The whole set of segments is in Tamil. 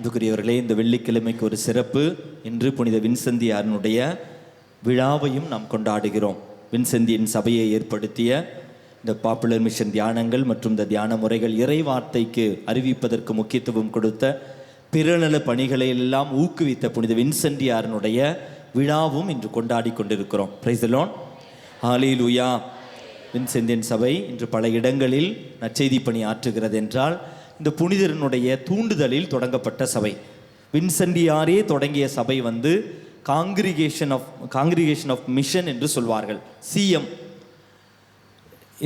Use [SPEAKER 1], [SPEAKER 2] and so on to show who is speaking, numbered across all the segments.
[SPEAKER 1] அன்புக்குரியவர்களே இந்த வெள்ளிக்கிழமைக்கு ஒரு சிறப்பு. இன்று புனித வின்சந்தியாரனுடைய விழாவையும் நாம் கொண்டாடுகிறோம். வின்சந்தியின் சபையை ஏற்படுத்திய இந்த பாப்புலர் மிஷன் தியானங்கள் மற்றும் இந்த தியான முறைகள் இறை வார்த்தைக்கு அறிவிப்பதற்கு முக்கியத்துவம் கொடுத்த பிறநல பணிகளை எல்லாம் ஊக்குவித்த புனித வின்சென்டியாரனுடைய விழாவும் இன்று கொண்டாடி கொண்டிருக்கிறோம். பிரைசலோன் ஹாலிலுயா வின்செந்தியன் சபை இன்று பல இடங்களில் நற்செய்தி பணி ஆற்றுகிறது என்றால் இந்த புனிதரனுடைய தூண்டுதலில் தொடங்கப்பட்ட சபை. வின்சென்டியாரே தொடங்கிய சபை வந்து congregation of congregation of mission என்று சொல்வார்கள். சிஎம்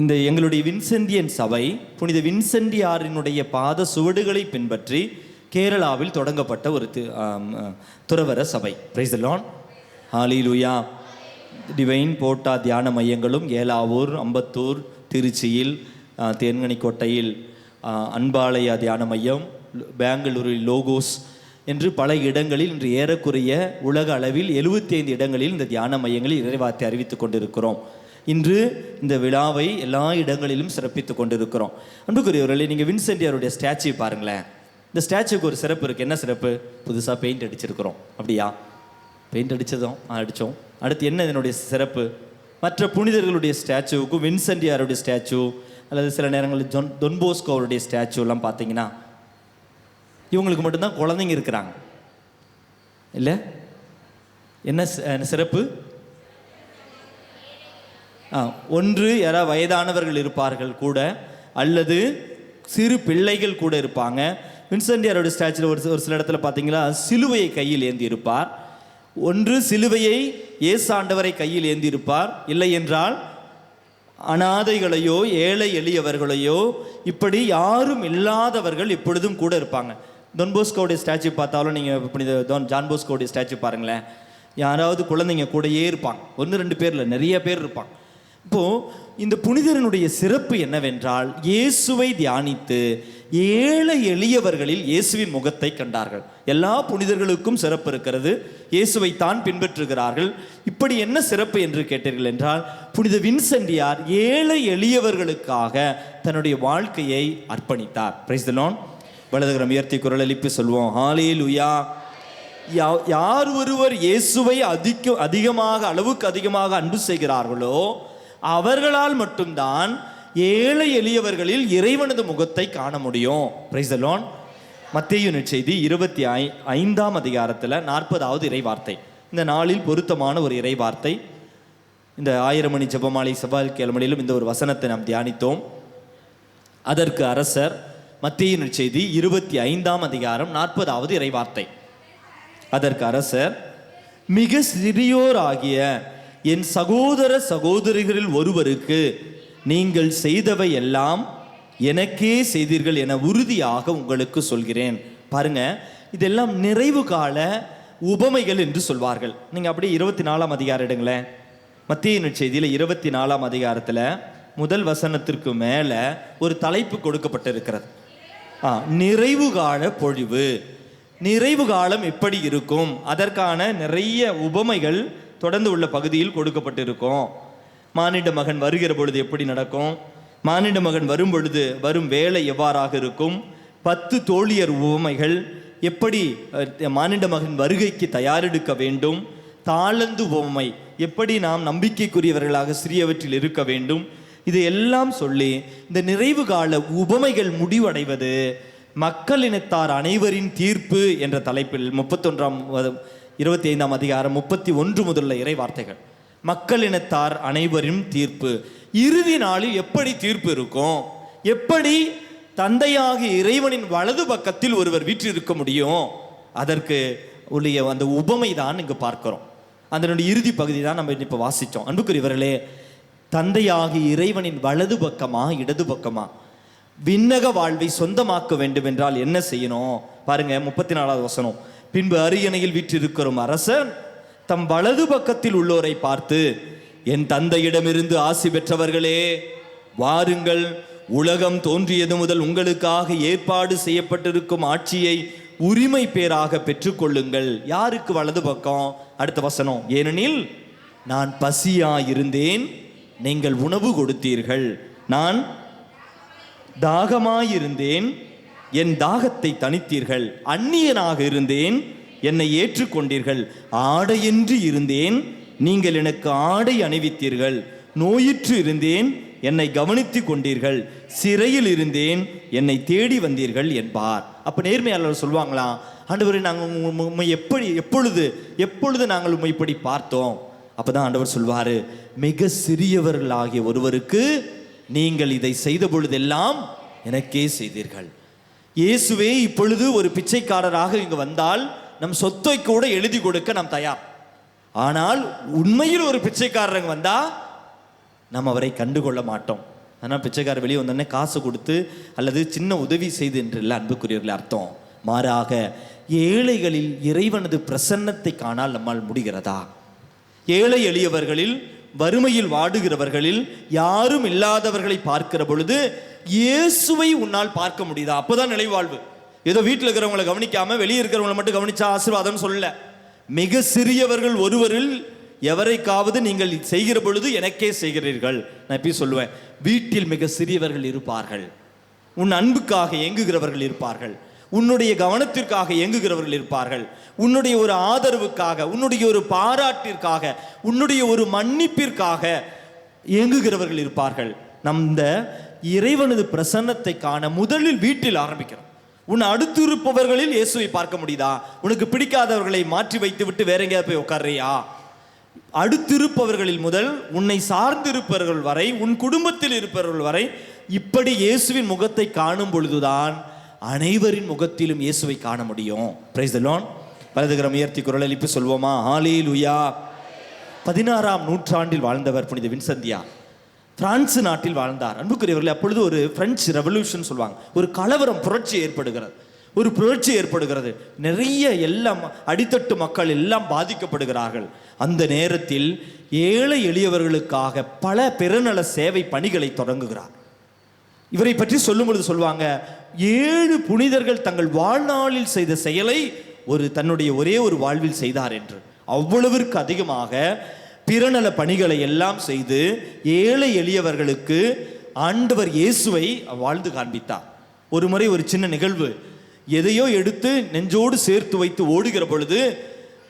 [SPEAKER 1] இந்த எங்களுடைய வின்சென்டியன் சபை புனித வின்சென்டியாரினுடைய பாத சுவடுகளை பின்பற்றி கேரளாவில் தொடங்கப்பட்ட ஒரு துறவர சபை. பிரைஸ் லான் ஹாலிலுயா டிவைன் போட்டா தியான மையங்களும் ஏலாவூர் அம்பத்தூர் திருச்சியில் தேன்கனிக்கோட்டையில் அன்பாலயா தியான மையம் பெங்களூரில் லோகோஸ் என்று பல இடங்களில் இன்று ஏறக்குறைய உலக அளவில் 75 இடங்களில் இந்த தியான மையங்களில் இறைவாத்தை அறிவித்துக் கொண்டிருக்கிறோம். இன்று இந்த விழாவை எல்லா இடங்களிலும் சிறப்பித்துக் கொண்டிருக்கிறோம். அன்புக்குரியவர்களே நீங்கள் வின்சென்டியாருடைய ஸ்டாச்சு பாருங்களேன். இந்த ஸ்டாச்சுக்கு ஒரு சிறப்பு இருக்குது என்ன சிறப்பு? புதுசாக பெயிண்ட் அடிச்சிருக்கிறோம். அப்படியா? பெயிண்ட் அடித்ததும் அடித்தோம் அடுத்து என்ன இதனுடைய சிறப்பு? மற்ற புனிதர்களுடைய ஸ்டாச்சுவுக்கும் வின்சென்டியாருடைய ஸ்டாச்சு அல்லது சில நேரங்களில் ஜொன் தொன்போஸ்கோ அவருடைய ஸ்டாச்சு பார்த்தீங்கன்னா இவங்களுக்கு மட்டும்தான் குழந்தைங்க இருக்கிறாங்க. இல்லை? என்ன என்ன சிறப்பு? ஆ, ஒன்று யாரா வயதானவர்கள் இருப்பார்கள் கூட அல்லது சிறு பிள்ளைகள் கூட இருப்பாங்க. வின்சென்டியாரோட ஸ்டாச்சுல ஒரு ஒரு சில இடத்துல பார்த்தீங்களா சிலுவையை கையில் ஏந்தி இருப்பார். ஒன்று சிலுவையை ஏசாண்டவரை கையில் ஏந்தி இருப்பார். இல்லை என்றால் அனாதைகளையோ ஏழை எளியவர்களையோ இப்படி யாரும் இல்லாதவர்கள் இப்பொழுதும் கூட இருப்பாங்க. தொன் போஸ்கோடைய ஸ்டாச்சு பார்த்தாலும் நீங்கள் இப்படி don ஜான் போஸ்கோடைய ஸ்டாச்சு பாருங்களேன். யாராவது குழந்தைங்க கூடயே இருப்பாங்க. ஒன்று ரெண்டு பேரில் நிறைய பேர் இருப்பாங்க. இப்போது இந்த புனிதரனுடைய சிறப்பு என்னவென்றால் இயேசுவை தியானித்து ஏழை எளியவர்களில் இயேசுவின் முகத்தை கண்டார்கள். எல்லா புனிதர்களுக்கும் சிறப்பு இருக்கிறது. இயேசுவை தான் பின்பற்றுகிறார்கள். இப்படி என்ன சிறப்பு என்று கேட்டீர்கள் என்றால் புனித வின்சென்டியார் ஏழை எளியவர்களுக்காக தன்னுடைய வாழ்க்கையை அர்ப்பணித்தார். பிரைஸ் வலதுகிரம் வலதுகரம் உயர்த்தி குரல் எழுப்பி சொல்வோம். ஹாலே லுயா யார் ஒருவர் இயேசுவை அதிக அதிகமாக அளவுக்கு அதிகமாக அன்பு செய்கிறார்களோ அவர்களால் மட்டும்தான் ஏழை எளியவர்களில் இறைவனது முகத்தை காண முடியும். பிரைஸ் லான் மத்திய செய்தி இருபத்தி ஐ ஐந்தாம் அதிகாரத்தில் நாற்பதாவது இறைவார்த்தை. இந்த நாளில் பொருத்தமான ஒரு இறைவார்த்தை. இந்த ஆயிரம் மணி ஜெபமாலை செவ்வாய் கிழமையிலும் இந்த ஒரு வசனத்தை நாம் தியானித்தோம். அதற்கு அரசர் மத்திய செய்தி இருபத்தி ஐந்தாம் அதிகாரம் நாற்பதாவது இறைவார்த்தை. அதற்கு அரசர் மிக சிறியோராகிய என் சகோதர சகோதரிகளில் ஒருவருக்கு நீங்கள் செய்தவை எல்லாம் எனக்கே செய்தீர்கள் என உறுதியாக உங்களுக்கு சொல்கிறேன். பாருங்க இதெல்லாம் நிறைவு கால உபமைகள் என்று சொல்வார்கள். நீங்க அப்படியே இருபத்தி நாலாம் அதிகாரம் எடுங்களேன். மத்திய செய்தியில் இருபத்தி நாலாம் அதிகாரத்தில் முதல் வசனத்திற்கு மேல ஒரு தலைப்பு கொடுக்கப்பட்டிருக்கிறது. ஆ, நிறைவு கால பொழிவு. நிறைவு காலம் எப்படி இருக்கும்? அதற்கான நிறைய உபமைகள் தொடர்ந்து உள்ள பகுதியில் கொடுக்கப்பட்டிருக்கும். மானிட மகன் வருகிற பொழுது எப்படி நடக்கும்? மானிட மகன் வரும் பொழுது வரும் வேலை எவ்வாறாக இருக்கும்? பத்து தோழியர் உவமைகள் எப்படி மானிட மகன் வருகைக்கு தயாரெடுக்க வேண்டும்? தாளந்து உவமை எப்படி நாம் நம்பிக்கைக்குரியவர்களாக சிறியவற்றில் இருக்க வேண்டும்? இது எல்லாம் சொல்லி இந்த நிறைவு கால உபமைகள் முடிவடைவது மக்களினத்தார் அனைவரின் தீர்ப்பு என்ற தலைப்பில் முப்பத்தொன்றாம் இருபத்தி ஐந்தாம் அதிகாரம் முப்பத்தி ஒன்று முதல்ல இறை வார்த்தைகள். மக்களினத்தார் அனைவரும் தீர்ப்பு. இறுதி நாளில் எப்படி தீர்ப்பு இருக்கும்? எப்படி தந்தையாகிய இறைவனின் வலது பக்கத்தில் ஒருவர் வீற்றிருக்க முடியும்? அதற்கு உள்ள அந்த உபமை தான் இங்கே பார்க்கிறோம். அதனுடைய இறுதி பகுதி தான் நம்ம இப்போ வாசித்தோம். அன்புக்குரியவர்களே தந்தையாகி இறைவனின் வலது பக்கமா இடது பக்கமா? விண்ணக வாழ்வை சொந்தமாக்க வேண்டும் என்றால் என்ன செய்யணும்? பாருங்க முப்பத்தி நாலாவது வசனம். பின்பு அரியணையில் வீற்றிருக்கிறோம் அரசன் தம் வலது பக்கத்தில் உள்ளோரை பார்த்து என் தந்தையிடமிருந்து ஆசி பெற்றவர்களே வாருங்கள். உலகம் தோன்றியது முதல் உங்களுக்காக ஏற்பாடு செய்யப்பட்டிருக்கும் ஆட்சியை உரிமை பேராக பெற்றுக்கொள்ளுங்கள். யாருக்கு வலது பக்கம்? அடுத்த வசனம். ஏனெனில் நான் பசியாயிருந்தேன் நீங்கள் உணவு கொடுத்தீர்கள். நான் தாகமாயிருந்தேன் என் தாகத்தை தணித்தீர்கள். அந்நியனாக இருந்தேன் என்னை ஏற்றுக்கொண்டீர்கள். ஆடையின்றி இருந்தேன். நீங்கள் எனக்கு ஆடை அணிவித்தீர்கள். நோயிற்று இருந்தேன். என்னை கவனித்துக் கொண்டீர்கள். சிறையில் இருந்தேன். என்னை தேடி வந்தீர்கள் என்பார். அப்போ நேர்மையாளர் சொல்லுவாங்களாம் ஆண்டவரை நாங்கள் உம்மை- எப்படி எப்பொழுது எப்பொழுது நாங்கள் உண்மை இப்படி பார்த்தோம்? அப்பதான் ஆண்டவர் சொல்வார் மிக சிறியவர்களாகிய ஒருவருக்கு நீங்கள் இதை செய்த பொழுதெல்லாம் எனக்கே செய்தீர்கள். இயேசுவே இப்பொழுது ஒரு பிச்சைக்காரராக இங்கு வந்தால் நம் சொத்தை கூட எழுதி கொடுக்க நாம் தயார். ஆனால் உண்மையில் ஒரு பிச்சைக்காரங்க வந்தால் வந்தா நாம் அவரை கண்டுகொள்ள மாட்டோம். ஆனால் பிச்சைக்காரர் வெளியே வந்தோடனே காசு கொடுத்து அல்லது சின்ன உதவி செய்து என்று இல்லை அன்புக்குரியவர்கள் அர்த்தம். மாறாக ஏழைகளில் இறைவனது பிரசன்னத்தை காணால் நம்மால் முடிகிறதா? ஏழை எளியவர்களில் வறுமையில் வாடுகிறவர்களில் யாரும் இல்லாதவர்களை பார்க்கிற பொழுது இயேசுவை உன்னால் பார்க்க முடியுதா? அப்போதான் நிலைவாழ்வு. ஏதோ வீட்டில் இருக்கிறவங்களை கவனிக்காம வெளியே இருக்கிறவங்களை மட்டும் கவனிச்சா ஆசீர்வாதம் சொல்லல. மிக சிறியவர்கள் ஒருவரில் எவரைக்காவது நீங்கள் செய்கிற பொழுது எனக்கே செய்கிறீர்கள். நான் எப்பயும் சொல்லுவேன். வீட்டில் மிக சிறியவர்கள் இருப்பார்கள். உன் அன்புக்காக இயங்குகிறவர்கள் இருப்பார்கள். உன்னுடைய கவனத்திற்காக இயங்குகிறவர்கள் இருப்பார்கள். உன்னுடைய ஒரு ஆதரவுக்காக உன்னுடைய ஒரு பாராட்டிற்காக உன்னுடைய ஒரு மன்னிப்பிற்காக இயங்குகிறவர்கள் இருப்பார்கள். நம் இந்த இறைவனது பிரசன்னத்தை காண முதலில் வீட்டில் ஆரம்பிக்கிறோம். உன் அடுத்து இருப்பவர்களில் இயேசுவை பார்க்க முடியுதா? உனக்கு பிடிக்காதவர்களை மாற்றி வைத்து விட்டு வேற எங்கேயாவது போய் உட்கார்றியா? அடுத்திருப்பவர்களில் முதல் உன்னை சார்ந்திருப்பவர்கள் வரை உன் குடும்பத்தில் இருப்பவர்கள் வரை இப்படி இயேசுவின் முகத்தை காணும் பொழுதுதான் அனைவரின் முகத்திலும் இயேசுவை காண முடியும். பிரைஸ் லோன் வலதுகரம் உயர்த்தி குரல் எழுப்பி சொல்வோமா? ஹாலே லுயா பதினாறாம் நூற்றாண்டில் வாழ்ந்தவர் புனித வின்சந்தியா. பிரான்ஸ் நாட்டில் வாழ்ந்தார். அன்புக்குரியவர்கள் அப்பொழுது ஒரு பிரெஞ்சு ரெவல்யூஷன் சொல்லுவாங்க. ஒரு கலவரம் புரட்சி ஏற்படுகிறது. ஒரு புரட்சி ஏற்படுகிறது. நிறைய எல்லாம் அடித்தட்டு மக்கள் எல்லாம் பாதிக்கப்படுகிறார்கள். அந்த நேரத்தில் ஏழை எளியவர்களுக்காக பல பெருநல சேவை பணிகளை தொடங்குகிறார். இவரை பற்றி சொல்லும் பொழுது சொல்லுவாங்க ஏழு புனிதர்கள் தங்கள் வாழ்நாளில் செய்த செயலை ஒரு தன்னுடைய ஒரே ஒரு வாழ்வில் செய்தார் என்று. அவ்வளவிற்கு அதிகமாக பிறநல பணிகளை எல்லாம் செய்து ஏழை எளியவர்களுக்கு ஆண்டவர் இயேசுவை வாழ்ந்து காண்பித்தார். ஒரு முறை ஒரு சின்ன நிகழ்வு. எதையோ எடுத்து நெஞ்சோடு சேர்த்து வைத்து ஓடுகிற பொழுது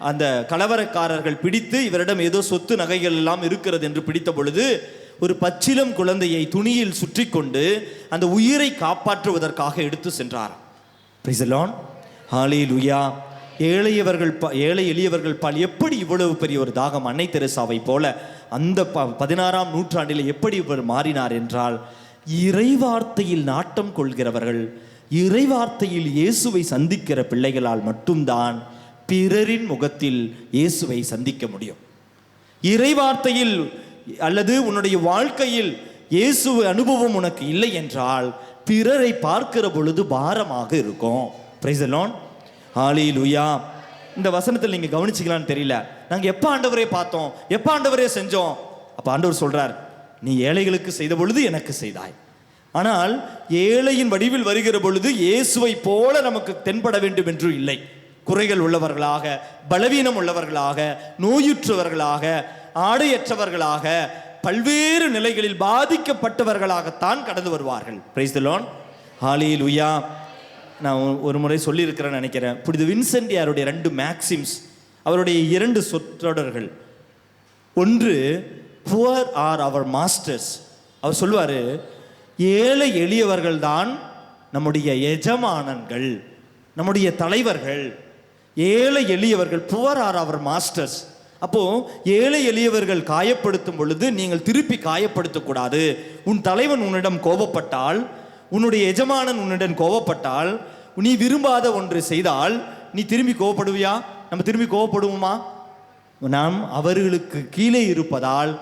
[SPEAKER 1] அந்த கலவரக்காரர்கள் பிடித்து இவரிடம் ஏதோ சொத்து நகைகள் எல்லாம் இருக்கிறது என்று பிடித்த பொழுது ஒரு பச்சிலம் குழந்தையை துணியில் சுற்றி கொண்டு அந்த உயிரை காப்பாற்றுவதற்காக எடுத்து சென்றார் பிரிசலான் ஹாலே லுயா ஏழையவர்கள் ப ஏழை எளியவர்கள் பால் எப்படி இவ்வளவு பெரிய ஒரு தாகம்? அன்னை தெரசாவை போல அந்த ப பதினாறாம் நூற்றாண்டில் எப்படி இவர் மாறினார் என்றால் இறைவார்த்தையில் நாட்டம் கொள்கிறவர்கள் இறைவார்த்தையில் இயேசுவை சந்திக்கிற பிள்ளைகளால் மட்டும்தான் பிறரின் முகத்தில் இயேசுவை சந்திக்க முடியும். இறைவார்த்தையில் அல்லது உன்னுடைய வாழ்க்கையில் இயேசு அனுபவம் உனக்கு இல்லை என்றால் பிறரை பார்க்கிற பொழுது பாரமாக இருக்கும். பிரைசலோன் ஹாலி லுயா இந்த வசனத்தில் நீங்கள் கவனிச்சிக்கலான்னு தெரியல. நாங்கள் எப்போ ஆண்டவரே பார்த்தோம்? எப்போ ஆண்டவரே செஞ்சோம்? அப்போ ஆண்டவர் சொல்கிறார் நீ ஏழைகளுக்கு செய்த பொழுது எனக்கு செய்தாய். ஆனால் ஏழையின் வடிவில் வருகிற பொழுது இயேசுவை போல நமக்கு தென்பட வேண்டும் என்று இல்லை. குறைகள் உள்ளவர்களாக பலவீனம் உள்ளவர்களாக நோயுற்றவர்களாக ஆடையற்றவர்களாக பல்வேறு நிலைகளில் பாதிக்கப்பட்டவர்களாகத்தான் கடந்து வருவார்கள். பிரைஸ் ஹாலியில் உயா நான் ஒரு- முறை சொல்லியிருக்கிறேன்னு நினைக்கிறேன். புனித வின்சென்டியாருடைய ரெண்டு மேக்சிம்ஸ் அவருடைய இரண்டு சொற்றொடர்கள். ஒன்று புவர் ஆர் அவர் மாஸ்டர்ஸ் அவர் சொல்லுவார் ஏழை எளியவர்கள் தான் நம்முடைய எஜமானன்கள் நம்முடைய தலைவர்கள். ஏழை எளியவர்கள் புவர் ஆர் அவர் மாஸ்டர்ஸ் அப்போ ஏழை எளியவர்கள் காயப்படுத்தும் பொழுது நீங்கள் திருப்பி காயப்படுத்தக்கூடாது. உன் தலைவன் உன்னிடம் கோபப்பட்டால் உன்னுடைய எஜமானன் உன்னுடன் கோவப்பட்டால் நீ விரும்பாத ஒன்று செய்தால் நீ திரும்பி கோவப்படுவியா? நம்ம திரும்பி கோவப்படுவோமா? நாம் அவர்களுக்கு கீழே இருப்பதால்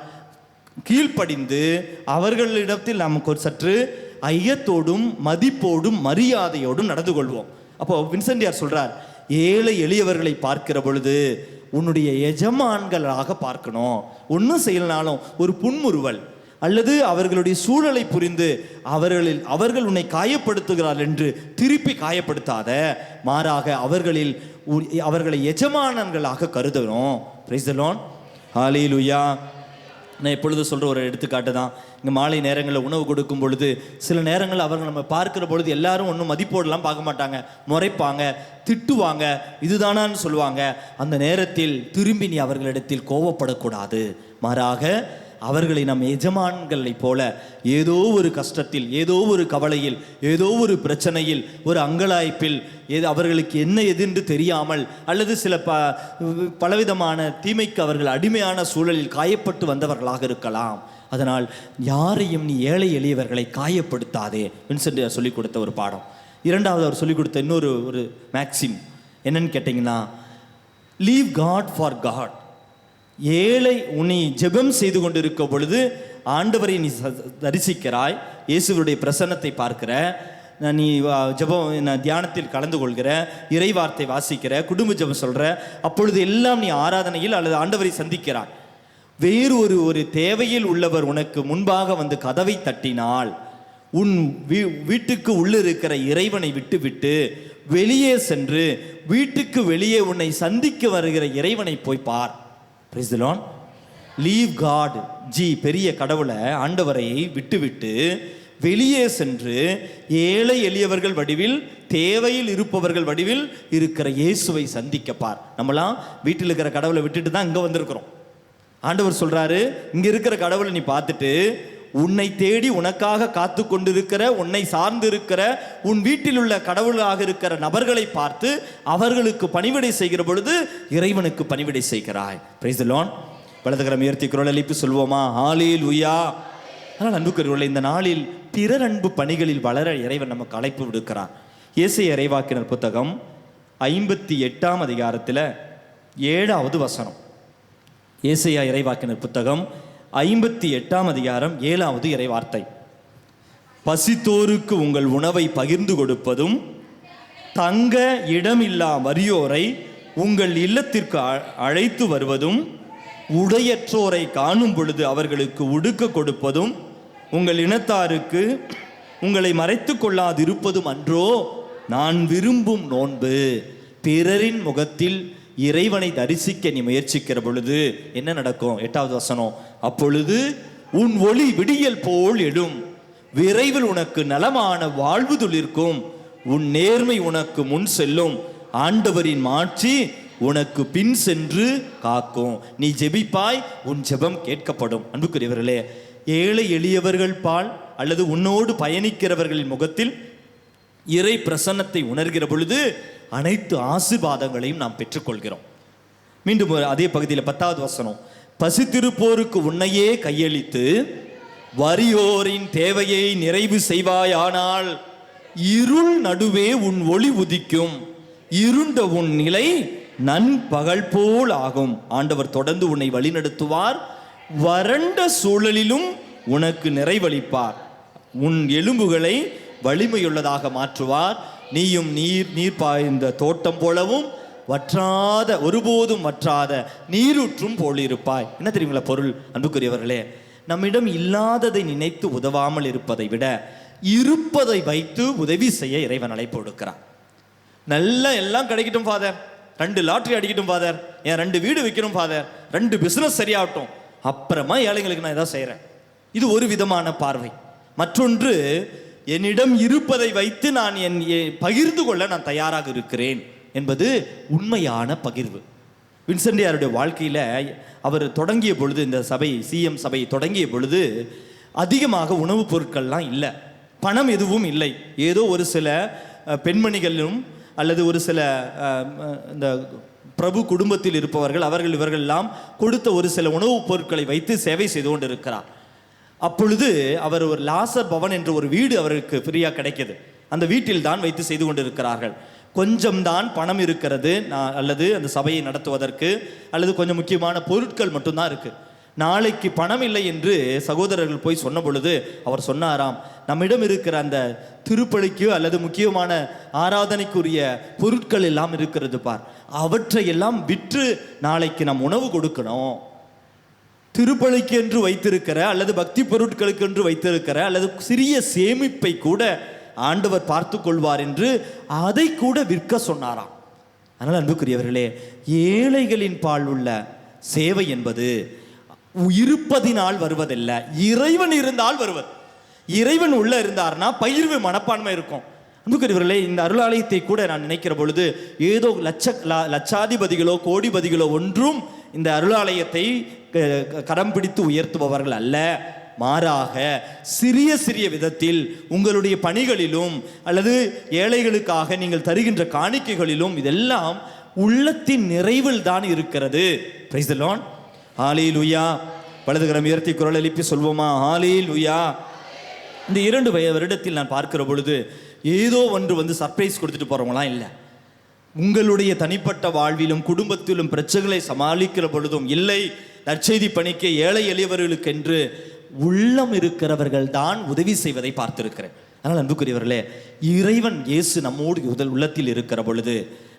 [SPEAKER 1] கீழ்ப்படிந்து அவர்களிடத்தில் நமக்கு ஒரு சற்று ஐயத்தோடும் மதிப்போடும் மரியாதையோடும் நடந்து கொள்வோம். அப்போ வின்சென்டியார் சொல்றார்? ஏழை எளியவர்களை பார்க்கிற பொழுது உன்னுடைய எஜமான்களாக பார்க்கணும். ஒன்றும் செய்யலனாலும் ஒரு புன்முறுவல். அல்லது அவர்களுடைய சூழலை புரிந்து அவர்களில் அவர்கள் உன்னை காயப்படுத்துகிறார் என்று திருப்பி காயப்படுத்தாத மாறாக அவர்களில் உ- அவர்களை எஜமானன்களாக கருதணும் பிரைஸ் த நான் எப்பொழுது சொல்கிற ஒரு எடுத்துக்காட்டு தான். இங்கே மாலை நேரங்களில் உணவு கொடுக்கும் பொழுது சில நேரங்களில் அவர்கள் நம்ம பார்க்கிற பொழுது எல்லாரும் ஒன்றும் மதிப்போடலாம் பார்க்க மாட்டாங்க. முறைப்பாங்க திட்டுவாங்க இதுதானான்னு சொல்லுவாங்க. அந்த நேரத்தில் திரும்பி நீ அவர்களிடத்தில் கோவப்படக்கூடாது. மாறாக அவர்களை நம் எஜமான்களைப் போல ஏதோ ஒரு கஷ்டத்தில் ஏதோ ஒரு கவலையில் ஏதோ ஒரு பிரச்சனையில் ஒரு அங்கலாய்ப்பில் ஏது அவர்களுக்கு என்ன எதுன்று தெரியாமல் அல்லது சில ப பலவிதமான தீமைக்கு அவர்கள் அடிமையான சூழலில் காயப்பட்டு வந்தவர்களாக இருக்கலாம். அதனால் யாரையும் நீ ஏழை எளியவர்களை காயப்படுத்தாதே வின்சென்ட் சொல்லிக் கொடுத்த ஒரு பாடம். இரண்டாவது அவர் சொல்லிக் கொடுத்த இன்னொரு ஒரு மேக்சிம். என்னன்னு கேட்டிங்கன்னா லீவ் காட் ஃபார் காட் ஏழை உன்னை ஜெபம் செய்து கொண்டிருக்க பொழுது ஆண்டவரை நீ ச- தரிசிக்கிறாய். இயேசுவருடைய பிரசன்னத்தை பார்க்கிற. நான் நீ வா- ஜெபம் நான் தியானத்தில் கலந்து கொள்கிற. இறைவார்த்தை வாசிக்கிற. குடும்ப ஜெபம் சொல்கிற அப்பொழுது எல்லாம் நீ ஆராதனையில் அல்லது ஆண்டவரை சந்திக்கிறாய். வேறு ஒரு ஒரு தேவையில் உள்ளவர் உனக்கு முன்பாக வந்து கதவை தட்டினால் உன் வீ- வீட்டுக்கு உள்ளிருக்கிற இறைவனை விட்டுவிட்டு வெளியே சென்று வீட்டுக்கு வெளியே உன்னை சந்திக்க வருகிற இறைவனை போய் பார். பிரிஸ்தலோன் லீவ் காட் ஜி பெரிய கடவுளை ஆண்டவரை விட்டுவிட்டு வெளியே சென்று ஏழை எளியவர்கள் வடிவில் தேவையில் இருப்பவர்கள் வடிவில் இருக்கிற இயேசுவை சந்திக்க பார் வீட்டில் இருக்கிற கடவுளை விட்டுட்டு தான் இங்கே வந்திருக்கிறோம். ஆண்டவர் சொல்கிறாரு இங்கே இருக்கிற கடவுளை நீ பார்த்துட்டு உன்னை தேடி உனக்காக காத்து கொண்டிருக்கிற உன்னை சார்ந்து இருக்கிற உன் வீட்டில் உள்ள கடவுளாக இருக்கிற நபர்களை பார்த்து அவர்களுக்கு பணிவிடை செய்கிற பொழுது இறைவனுக்கு பணிவிடை செய்கிறாய். பிரைஸ் லோன் வலதுகரம் உயர்த்தி குரல் எழுப்பி சொல்வோமா? ஆலில் உயா ஆனால் அன்புக்குரியவர்கள் இந்த நாளில் பிறர் அன்பு பணிகளில் வளர இறைவன் நமக்கு அழைப்பு விடுக்கிறான். இயேசை இறைவாக்கினர் புத்தகம் ஐம்பத்தி எட்டாம் அதிகாரத்தில் ஏழாவது வசனம். ஏசையா இறைவாக்கினர் புத்தகம் ஐம்பத்தி எட்டாம் அதிகாரம் ஏழாவது இறைவார்த்தை. பசித்தோருக்கு உங்கள் உணவை பகிர்ந்து கொடுப்பதும் தங்க இடமில்லா வறியோரை உங்கள் இல்லத்திற்கு அ- அழைத்து வருவதும் உடையற்றோரை காணும் பொழுது அவர்களுக்கு உடுக்க கொடுப்பதும் உங்கள் இனத்தாருக்கு உங்களை மறைத்து கொள்ளாதிருப்பதும் அன்றோ நான் விரும்பும் நோன்பு. பிறரின் முகத்தில் இறைவனை தரிசிக்க நீ முயற்சிக்கிற பொழுது என்ன நடக்கும்? எட்டாவது வசனம் அப்பொழுது உன் ஒளி விடியல் போல் எழும் விரைவில் உனக்கு நலமான வாழ்வு துளிர்க்கும். உன் நேர்மை உனக்கு முன் செல்லும். ஆண்டவரின் மாட்சி உனக்கு பின் சென்று காக்கும். நீ ஜெபிப்பாய் உன் ஜெபம் கேட்கப்படும். அன்புக்குரியவர்களே ஏழை எளியவர்கள் பால் அல்லது உன்னோடு பயணிக்கிறவர்களின் முகத்தில் இறை பிரசன்னத்தை உணர்கிற பொழுது அனைத்து ஆசிர்வாதங்களையும் நாம் பெற்றுக்கொள்கிறோம். மீண்டும் ஒரு அதே பகுதியில் பத்தாவது வசனம். பசித்திருப்போருக்கு உன்னையே கையளித்து வரியோரின் தேவையை நிறைவு செய்வாயானால் இருள் நடுவே உன் ஒளி உதிக்கும். இருண்ட உன் நிலை நண்பகல் போல் ஆகும். ஆண்டவர் தொடர்ந்து உன்னை வழிநடத்துவார். வறண்ட சூழலிலும் உனக்கு நிறைவளிப்பார். உன் எலும்புகளை வலிமையுள்ளதாக மாற்றுவார். நீயும் நீர் நீர் பாய்ந்த தோட்டம் போலவும் வற்றாத ஒருபோதும் வற்றாத நீரூற்றும் போலிருப்பாய். என்ன தெரியுங்களா பொருள் அன்புக்குரியவர்களே? நம்மிடம் இல்லாததை நினைத்து உதவாமல் இருப்பதை விட இருப்பதை வைத்து உதவி செய்ய இறைவன் அழைப்பு கொடுக்கிறான். நல்லா எல்லாம் கிடைக்கட்டும் ஃபாதர் ரெண்டு லாட்ரி அடிக்கட்டும் ஃபாதர் என் ரெண்டு வீடு விற்கணும் ஃபாதர் ரெண்டு பிசினஸ் சரியாகட்டும். அப்புறமா ஏழைங்களுக்கு நான் இதான் செய்கிறேன் இது ஒரு விதமான பார்வை. மற்றொன்று என்னிடம் இருப்பதை வைத்து நான் என் பகிர்ந்து கொள்ள நான் தயாராக இருக்கிறேன் என்பது உண்மையான பகிர்வு. வின்சென்டியாருடைய வாழ்க்கையில் அவர் தொடங்கிய பொழுது இந்த சபை சிஎம் சபை தொடங்கிய பொழுது அதிகமாக உணவுப் பொருட்கள்லாம் இல்லை. பணம் எதுவும் இல்லை. ஏதோ ஒரு சில பெண்மணிகளும் அல்லது ஒரு சில இந்த பிரபு குடும்பத்தில் இருப்பவர்கள் அவர்கள் இவர்கள் எல்லாம் கொடுத்த ஒரு சில உணவுப் பொருட்களை வைத்து சேவை செய்து கொண்டிருக்கிறார். அப்பொழுது அவர் ஒரு லாசர் பவன் என்ற ஒரு வீடு அவருக்கு ஃப்ரீயாக கிடைக்கிது. அந்த வீட்டில் தான் வைத்து செய்து கொண்டிருக்கிறார்கள். கொஞ்சம்தான் பணம் இருக்கிறது நான் அல்லது அந்த சபையை நடத்துவதற்கு அல்லது கொஞ்சம் முக்கியமான பொருட்கள் மட்டும்தான் இருக்குது நாளைக்கு பணம் இல்லை என்று சகோதரர்கள் போய் சொன்ன பொழுது அவர் சொன்னாராம் நம்மிடம் இருக்கிற அந்த திருப்பலிக்கு அல்லது முக்கியமான ஆராதனைக்குரிய பொருட்கள் எல்லாம் இருக்கிறது பார். அவற்றை எல்லாம் விற்று நாளைக்கு நம் உணவு கொடுக்கணும். திருப்பலிக்கு என்று வைத்திருக்கிற அல்லது பக்தி பொருட்களுக்கு என்று வைத்திருக்கிற அல்லது சிறிய சேமிப்பை கூட ஆண்டவர் பார்த்து கொள்வார் என்று அதை கூட விற்க சொன்னாராம். அதனால் அன்புக்குரியவர்களே ஏழைகளின் பால் உள்ள சேவை என்பது இருப்பதினால் வருவதில்லை இறைவன் இருந்தால் வருவது. இறைவன் உள்ள இருந்தார்னா பகிர்வு மனப்பான்மை இருக்கும். அன்புக்குரியவர்களே இந்த அருளாலயத்தை கூட நான் நினைக்கிற பொழுது ஏதோ லட்ச லட்சாதிபதிகளோ கோடிபதிகளோ ஒன்றும் இந்த அருளாலயத்தை க- கரம் பிடித்து உயர்த்துபவர்கள் அல்ல. மாறாக சிறிய சிறிய விதத்தில் உங்களுடைய பணிகளிலும் அல்லது ஏழைகளுக்காக நீங்கள் தருகின்ற காணிக்கைகளிலும் இதெல்லாம் உள்ளத்தின் நிறைவில் தான் இருக்கிறது. பிரைஸ் ஆலியில் ஆலே வலதுகரம் உயர்த்தி குரல் எழுப்பி சொல்வோமா? ஆலே இந்த இரண்டு வய- வருடத்தில் நான் பார்க்கிற பொழுது ஏதோ ஒன்று வந்து சர்ப்ரைஸ் கொடுத்துட்டு போகிறவங்களாம் இல்லை. உங்களுடைய தனிப்பட்ட வாழ்விலும் குடும்பத்திலும் பிரச்சனைகளை சமாளிக்கிற பொழுதும் இல்லை. நற்செய்தி பணிக்கு ஏழை எளியவர்களுக்கென்று உள்ளம் இருக்கிறவர்கள் தான் உதவி செய்வதை பார்த்திருக்கிறேன். அதனால் அன்புக்குரியவர்களே இறைவன் இயேசு நம்மோடு உதல் உள்ளத்தில் இருக்கிற பொழுது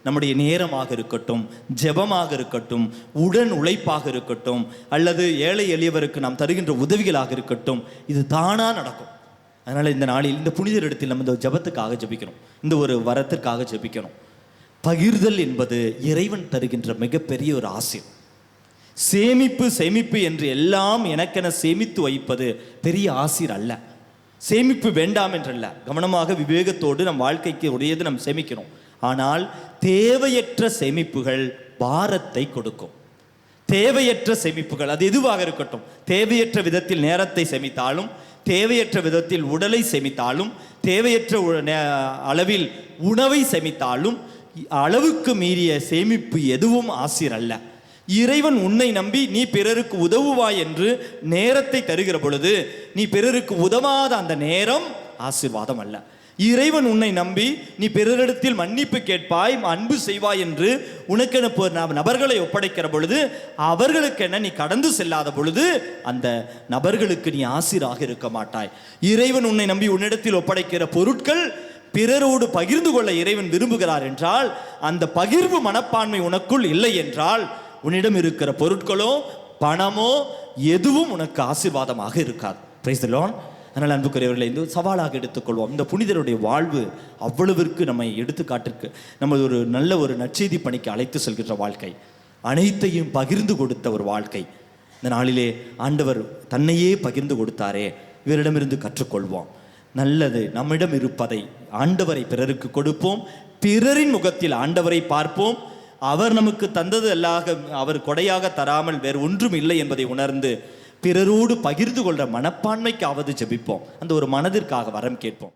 [SPEAKER 1] நம்முடைய நேரமாக இருக்கட்டும் ஜெபமாக இருக்கட்டும் உடன் உழைப்பாக இருக்கட்டும் அல்லது ஏழை எளியவருக்கு நாம் தருகின்ற உதவிகளாக இருக்கட்டும் இது தானாக நடக்கும். அதனால் இந்த நாளில் இந்த புனிதர் இடத்தில் நம்ம இந்த ஜெபத்துக்காக ஜெபிக்கணும். இந்த ஒரு வரத்திற்காக ஜெபிக்கணும். பகிர்தல் என்பது இறைவன் தருகின்ற மிகப்பெரிய ஒரு ஆசியம். சேமிப்பு சேமிப்பு என்று எல்லாம் எனக்கென சேமித்து வைப்பது பெரிய ஆசிர் அல்ல. சேமிப்பு வேண்டாம் என்றல்ல. கவனமாக விவேகத்தோடு நம் வாழ்க்கைக்கு உடையது நாம் சேமிக்கணும் ஆனால் தேவையற்ற சேமிப்புகள் பாரத்தை கொடுக்கும். தேவையற்ற சேமிப்புகள் அது எதுவாக இருக்கட்டும். தேவையற்ற விதத்தில் நேரத்தை சேமித்தாலும் தேவையற்ற விதத்தில் உடலை சேமித்தாலும் தேவையற்ற உ- நே- அளவில் உணவை சேமித்தாலும் அளவுக்கு மீறிய சேமிப்பு எதுவும் ஆசிர் அல்ல. இறைவன் உன்னை நம்பி நீ பிறருக்கு உதவுவாய் என்று நேரத்தை தருகிற பொழுது நீ பிறருக்கு உதவாத அந்த நேரம் ஆசீர்வாதம் அல்ல. இறைவன் உன்னை நம்பி நீ பிறரிடத்தில் மன்னிப்பு கேட்பாய் அன்பு செய்வாய் என்று உனக்கென நபர்களை ஒப்படைக்கிற பொழுது அவர்களுக்கென நீ கடந்து செல்லாத பொழுது அந்த நபர்களுக்கு நீ ஆசிராக இருக்க மாட்டாய். இறைவன் உன்னை நம்பி உன்னிடத்தில் ஒப்படைக்கிற பொருட்கள் பிறரோடு பகிர்ந்து கொள்ள இறைவன் விரும்புகிறார் என்றால் அந்த பகிர்வு மனப்பான்மை உனக்குள் இல்லை என்றால் உன்னிடம் இருக்கிற பொருட்களோ பணமோ எதுவும் உனக்கு ஆசீர்வாதமாக இருக்காது. பிரைஸ் அதனால் அன்புக்குரியவர்களை இந்த சவாலாக எடுத்துக்கொள்வோம். இந்த புனிதருடைய வாழ்வு அவ்வளவிற்கு நம்மை எடுத்துக்காட்டிற்கு நம்ம ஒரு நல்ல ஒரு நற்செய்தி பணிக்கு அழைத்து செல்கின்ற வாழ்க்கை அனைத்தையும் பகிர்ந்து கொடுத்த ஒரு வாழ்க்கை. இந்த நாளிலே ஆண்டவர் தன்னையே பகிர்ந்து கொடுத்தாரே இவரிடமிருந்து கற்றுக்கொள்வோம். நல்லது. நம்மிடம் இருப்பதை ஆண்டவரை பிறருக்கு கொடுப்போம். பிறரின் முகத்தில் ஆண்டவரை பார்ப்போம். அவர் நமக்கு தந்தது அல்லாக அவர் கொடையாக தராமல் வேறு ஒன்றும் இல்லை என்பதை உணர்ந்து பிறரோடு பகிர்ந்து கொள்ற மனப்பான்மைக்காவது ஜெபிப்போம். அந்த ஒரு மனதிற்காக வரம் கேட்போம்.